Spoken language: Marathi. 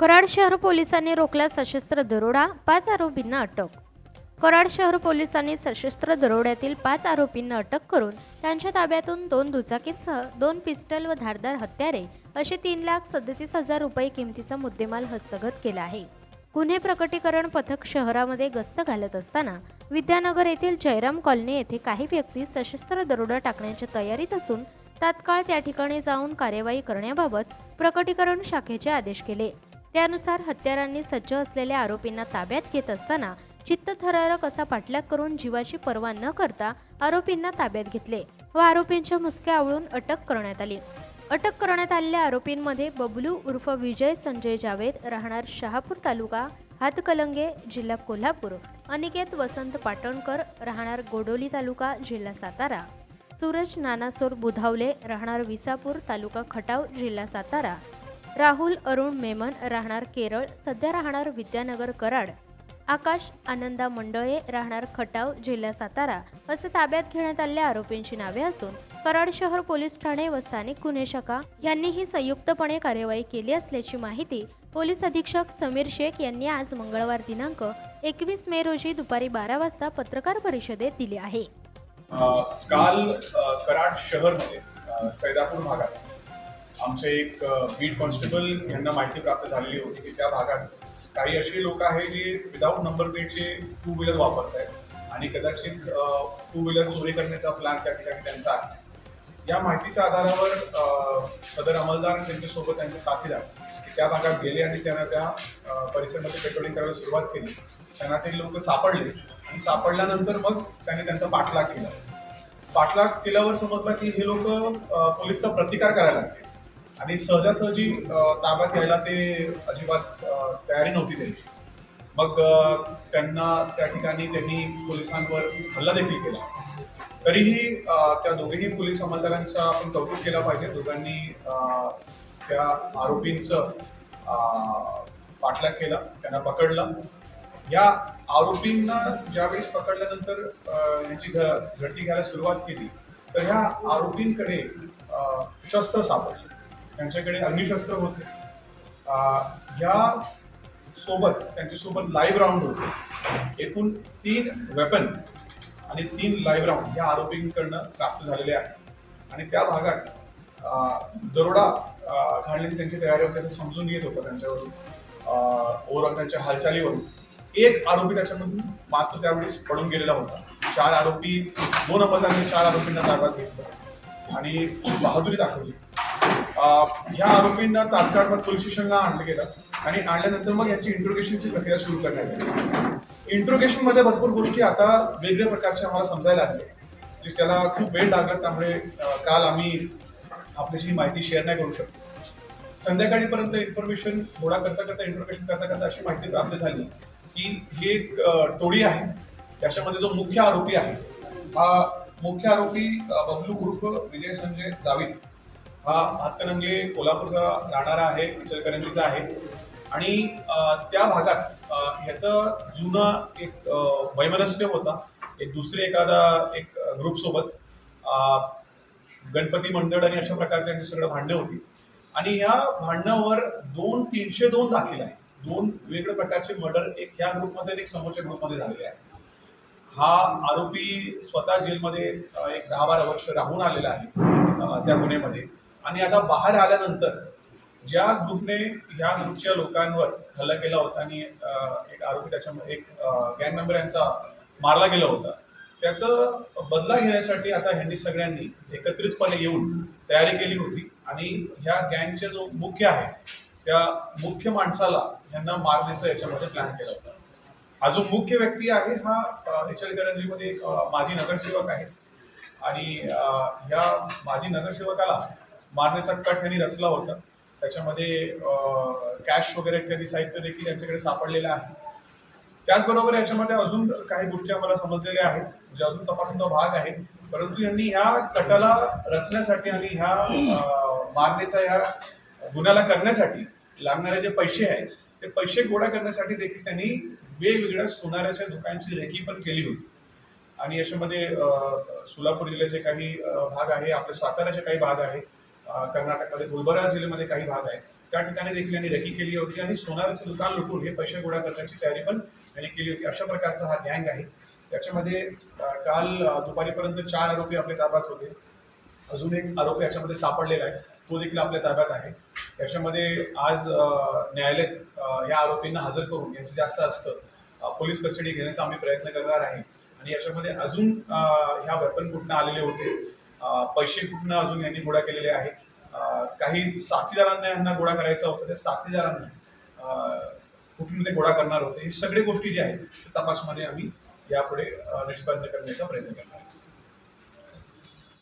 कराड शहर पोलिसांनी रोखला सशस्त्र दरोडा पाच आरोपींना अटक. कराड शहर पोलिसांनी सशस्त्र दरोड्यातील पाच आरोपींना अटक करून त्यांच्या ताब्यातून दोन दुचाकीसह दोन पिस्टल व धारदार हत्यारे असे तीन लाख सदतीस हजार रुपये किमतीचा मुद्देमाल हस्तगत केला आहे. गुन्हे प्रकटीकरण पथक शहरामध्ये गस्त घालत असताना विद्यानगर येथील जयराम कॉलनी येथे काही व्यक्ती सशस्त्र दरोडा टाकण्याच्या तयारीत असून तात्काळ त्या ठिकाणी जाऊन कार्यवाही करण्याबाबत प्रकटीकरण शाखेचे आदेश केले. त्यानुसार हत्यारांनी सज्ज असलेल्या आरोपींना ताब्यात घेत असताना चित्तथरारक असा पाठलाग करून जीवाची पर्वा न करता आरोपींना ताब्यात घेतले व आरोपींच्या मुसक्या आवळून अटक करण्यात आली. अटक करण्यात आलेल्या आरोपींमध्ये बबलू उर्फ विजय संजय जावेद राहणार शहापूर तालुका हातकलंगे जिल्हा कोल्हापूर अनिकेत वसंत पाटणकर राहणार गोडोली तालुका जिल्हा सातारा सूरज नानासोर बुधावले राहणार विसापूर तालुका खटाव जिल्हा सातारा राहुल अरुण मेमन राहणार केरळ सध्या राहणार विद्यानगर कराड. आकाश आनंदा मंडळे राहणार खटाव जिल्हा सातारा असे ताब्यात घेण्यात आलेल्या आरोपींची नावे असून कराड शहर पोलीस ठाणे व स्थानिक गुन्हे शाखा यांनीही संयुक्तपणे कार्यवाही केली असल्याची माहिती पोलीस अधीक्षक समीर शेख यांनी आज मंगळवार दिनांक एकवीस मे रोजी दुपारी बारा वाजता पत्रकार परिषदेत दिली आहे. काल कराड शहरमध्ये सैदापूर भागात आमचे एक बीट कॉन्स्टेबल यांना माहिती प्राप्त झालेली होती की त्या भागात काही अशी लोक आहेत जे विदाऊट नंबर प्लेटचे टू व्हीलर वापरत आहेत आणि कदाचित टू व्हीलर चोरी करण्याचा प्लॅन त्या ठिकाणी त्यांचा आहे. या माहितीच्या आधारावर सदर अंमलदार आणि त्यांच्यासोबत त्यांचे साथीदार त्या भागात गेले आणि त्यांना त्या परिसरामध्ये पेट्रोलिंग करायला सुरुवात केली. त्यांना ते लोक सापडले आणि सापडल्यानंतर मग त्यांनी त्यांचा पाठलाग केला. पाठलाग केल्यावर समजलं की हे लोक पोलिसचा प्रतिकार करायला लागले. आणि सहजासहजी ताब्यात घ्यायला ते अजिबात तयारी नव्हती त्यांची. मग त्यांना त्या ठिकाणी त्यांनी पोलिसांवर हल्ला देखील केला. तरीही त्या दोघेही पोलीस अंमलदारांचा आपण कौतुक केला पाहिजे. दोघांनी त्या आरोपींचं पाठलाग केला त्यांना पकडला. या आरोपींना ज्यावेळेस पकडल्यानंतर यांची घ- झडती घ्यायला सुरुवात केली तर ह्या आरोपींकडे शस्त्र सापडले. त्यांच्याकडे अग्निशस्त्र होते. या सोबत त्यांच्यासोबत लाईव्ह राऊंड होते. एकूण तीन वेपन आणि तीन लाईव्ह राऊंड या आरोपींकडनं प्राप्त झालेले आहेत. आणि त्या भागात दरोडा घालण्याची त्यांची तयारी होती असं समजून घेत होतं त्यांच्यावरून. ओव्हरऑल त्यांच्या हालचालीवरून. एक आरोपी त्याच्यामधून मात्र त्यावेळेस पडून गेलेला होता. चार आरोपी दोन अपघातांनी चार आरोपींना ताब्यात घेतलं. आणि बहादुरी दाखवली. ह्या आरोपींना तात्काळ मग पोलीस स्टेशनला आणलं गेलं आणि आणल्यानंतर मग यांची इंट्रोगेशनची प्रक्रिया सुरू करण्यात आली. इंट्रोगेशनमध्ये भरपूर गोष्टी आता वेगळ्या प्रकारच्या आम्हाला समजायला लागले म्हणजे त्याला खूप वेळ लागत त्यामुळे काल आम्ही आपल्याशी माहिती शेअर नाही करू शकतो संध्याकाळीपर्यंत इन्फॉर्मेशन गोळा करता करता इंट्रोगेशन करता करता अशी माहिती प्राप्त झाली की ही एक टोळी आहे. त्याच्यामध्ये जो मुख्य आरोपी आहे हा मुख्य आरोपी बबलू उर्फ विजय संजय जावीद. हा हातकणंगले कोल्हापूरचा राहणारा आहे इचलकरंजीचा आहे. आणि त्या भागात ह्याचं जुनं एक वैमनस्य होता. एक दुसरे एखादा एक ग्रुपसोबत गणपती मंडळ आणि अशा प्रकारच्या सगळं भांडणं होती. आणि ह्या भांडणावर दोन तीनशे दोन दाखल आहे दोन वेगवेगळ्या प्रकारचे मर्डर एक ह्या ग्रुपमध्ये एक समोरच्या ग्रुपमध्ये झालेले आहे. हा आरोपी स्वतः जेलमध्ये एक दहा बारा वर्ष राहून आलेला आहे त्या गुन्ह्यामध्ये. आणि आता बाहेर आल्यानंतर ज्या ग्रुपने ह्या ग्रुपच्या लोकांवर हल्ला केला होता आणि एक आरोपी त्याच्यामध्ये एक गँग मेंबर यांचा मारला गेला होता त्याचं बदला घेण्यासाठी आता ह्यांनी सगळ्यांनी एकत्रितपणे येऊन तयारी केली होती आणि ह्या गँगचे जो मुख्य आहे त्या मुख्य माणसाला ह्यांना मारण्याचा याच्यामध्ये प्लॅन केला होता. हा जो मुख्य व्यक्ती आहे हा एच इचलकरंजीमध्ये एक, माजी नगरसेवक आहे आणि ह्या माजी नगरसेवकाला मारण्याचा कट यांनी रचला होता. त्याच्यामध्ये कॅश वगैरे इत्यादी साहित्य देखील यांच्याकडे सापडलेलं आहे. त्याचबरोबर याच्यामध्ये अजून काही गोष्टी आम्हाला समजलेल्या आहेत जे अजून तपासाचा भाग आहे परंतु यांनी ह्या कटाला रचण्यासाठी आणि ह्या मारणेचा ह्या गुन्ह्याला करण्यासाठी लागणारे जे पैसे आहेत ते पैसे गोळा करण्यासाठी देखील त्यांनी वेगवेगळ्या सोनाऱ्याच्या दुकानांची रेकी पण केली होती. आणि याच्यामध्ये सोलापूर जिल्ह्याचे काही भाग आहे आपले साताऱ्याचे काही भाग आहे. कर्नाटकमध्ये गुलबर्गा जिल्ह्यामध्ये काही भाग आहे त्या ठिकाणी देखील यांनी रेकी केली होती आणि सोनाराचं दुकान लुटून हे पैसे गोळा करण्याची तयारी पण यांनी केली होती. अशा प्रकारचा हा गँग आहे. त्याच्यामध्ये काल दुपारीपर्यंत चार आरोपी आपल्या ताब्यात होते. अजून एक आरोपी याच्यामध्ये सापडलेला आहे. तो देखील आपल्या ताब्यात आहे. याच्यामध्ये आज न्यायालयात या आरोपींना हजर करून यांचं जास्त असतं पोलीस कस्टडी घेण्याचा आम्ही प्रयत्न करणार आहे. आणि याच्यामध्ये अजून ह्या वेपन कुठनं आलेले होते पैसे कुठनं अजून यांनी गोळा केलेले आहेत. काही साथीदारांना यांना गोळा करायचा होता त्या साथीदारांना कुठून ते गोळा करणार होते ही सगळी गोष्टी ज्या आहेत तपासमध्ये आम्ही यापुढे निष्पन्न करण्याचा प्रयत्न करणार